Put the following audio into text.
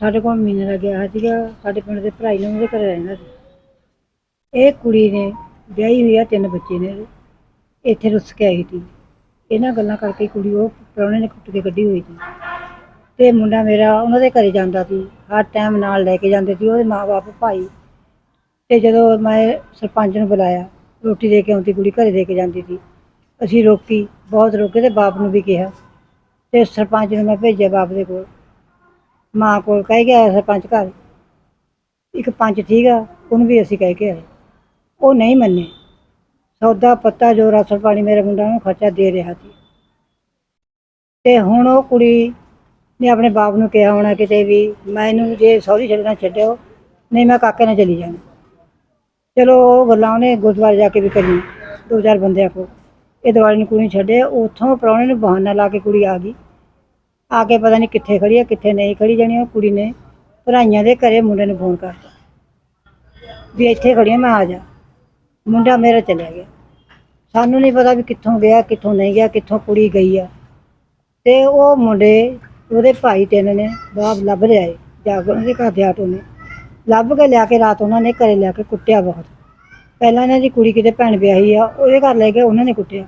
ਸਾਡੇ ਕੋਲ ਮਹੀਨੇ ਦਾ ਗਿਆ ਸੀਗਾ, ਸਾਡੇ ਪਿੰਡ ਦੇ ਭਰਾਈ ਨੇ ਉਹਦੇ ਘਰੇ ਰਹਿੰਦਾ ਸੀ। ਇਹ ਕੁੜੀ ਨੇ ਵਿਆਹੀ ਹੋਈ ਆ, ਤਿੰਨ ਬੱਚੇ ਨੇ ਇਹਦੇ। ਇੱਥੇ ਰੁੱਸ ਕੇ ਆਈ ਸੀ। ਇਹਨਾਂ ਗੱਲਾਂ ਕਰਕੇ ਕੁੜੀ ਉਹ ਪ੍ਰਾਹੁਣੇ ਨੇ ਕੁੱਟ ਕੇ ਕੱਢੀ ਹੋਈ ਸੀ। ਤੇ ਮੁੰਡਾ ਮੇਰਾ ਉਹਨਾਂ ਦੇ ਘਰੇ ਜਾਂਦਾ ਸੀ, ਹਰ ਟਾਈਮ ਨਾਲ ਲੈ ਕੇ ਜਾਂਦੇ ਸੀ, ਉਹਦੇ ਮਾਪੇ ਭਾਈ। ਤੇ ਜਦੋਂ ਮੈਂ ਸਰਪੰਚ ਨੂੰ ਬੁਲਾਇਆ, ਰੋਟੀ ਦੇ ਕੇ ਆਉਂਦੀ, ਕੁੜੀ ਘਰੇ ਦੇ ਕੇ ਜਾਂਦੀ ਸੀ। ਅਸੀਂ ਰੋਕੀ, ਬਹੁਤ ਰੋਕੇ ਤੇ ਬਾਪ ਨੂੰ ਵੀ ਕਿਹਾ। ਤੇ ਸਰਪੰਚ ਨੂੰ ਮੈਂ ਭੇਜਿਆ ਬਾਪ ਦੇ ਕੋਲ। ਮਾਂ ਕੋਲ ਕਹਿ ਗਿਆ ਸਰਪੰਚ ਘਰ। ਇੱਕ ਪੰਚ ਠੀਕ ਆ, ਉਹਨੂੰ ਵੀ ਅਸੀਂ ਕਹਿ ਕੇ ਆਏ। ਉਹ ਨਹੀਂ ਮੰਨੇ। ਸੌਦਾ ਪੱਤਾ ਜੋ ਰਾਸ਼ਨ ਪਾਣੀ ਮੇਰੇ ਮੁੰਡਾ ਨੂੰ ਖਰਚਾ ਦੇ ਰਿਹਾ ਸੀ। ਤੇ ਹੁਣ ਉਹ ਕੁੜੀ ਨੇ ਆਪਣੇ ਬਾਪ ਨੂੰ ਕਿਹਾ ਹੋਣਾ ਕਿਤੇ ਵੀ ਮੈਂ ਇਹਨੂੰ ਜੇ ਸੌਰੀ ਛੱਡਣਾ ਛੱਡਿਓ, ਨਹੀਂ ਮੈਂ ਕਾਕੇ ਨਾਲ ਚਲੀ ਜਾਣਾ ਚਲੋ ਉਹ ਗੱਲਾਂ ਉਹਨੇ ਗੁਰਦੁਆਰੇ ਜਾ ਕੇ ਵੀ ਕਰੀ ਦੋ ਚਾਰ ਬੰਦਿਆਂ ਕੋਲ। ਇਹ ਦਿਵਾਲੀ ਨੂੰ ਕੁੜੀ ਨੂੰ ਛੱਡੇ ਉੱਥੋਂ ਪ੍ਰਾਹੁਣੇ ਨੂੰ ਬਹਾਨਾ ਲਾ ਕੇ ਕੁੜੀ ਆ ਗਈ। ਆ ਕੇ ਪਤਾ ਨਹੀਂ ਕਿੱਥੇ ਖੜੀ ਆ, ਕਿੱਥੇ ਨਹੀਂ ਖੜੀ ਜਾਣੀ ਉਹ ਕੁੜੀ ਨੇ। ਭਰਾਈਆਂ ਦੇ ਘਰੇ ਮੁੰਡੇ ਨੂੰ ਫੋਨ ਕਰਤਾ। ਵੀ ਇੱਥੇ ਖੜੀ ਹਾਂ ਮੈਂ ਆ ਜਾ। ਮੁੰਡਾ ਮੇਰਾ ਚਲਿਆ ਗਿਆ। ਸਾਨੂੰ ਨਹੀਂ ਪਤਾ ਵੀ ਕਿੱਥੋਂ ਗਿਆ, ਕਿੱਥੋਂ ਨਹੀਂ ਗਿਆ, ਕਿੱਥੋਂ ਕੁੜੀ ਗਈ ਆ। ਤੇ ਉਹ ਮੁੰਡੇ, ਉਹਦੇ ਭਾਈ ਤਿੰਨ ਨੇ, ਬਾਪ ਲੱਭ ਲਿਆਏ ਜਾ ਕੇ ਉਹਨਾਂ ਦੇ ਘਰ ਦੇ ਆਟੋ ਨੇ। ਲੱਭ ਕੇ ਲਿਆ ਕੇ ਰਾਤ ਉਹਨਾਂ ਨੇ ਘਰੇ ਲਿਆ ਕੇ ਕੁੱਟਿਆ ਬਹੁਤ। ਪਹਿਲਾਂ ਇਹਨਾਂ ਦੀ ਕੁੜੀ ਕਿਤੇ ਭੈਣ ਵਿਆਹੀ ਆ, ਉਹਦੇ ਘਰ ਲੈ ਕੇ ਉਹਨਾਂ ਨੇ ਕੁੱਟਿਆ।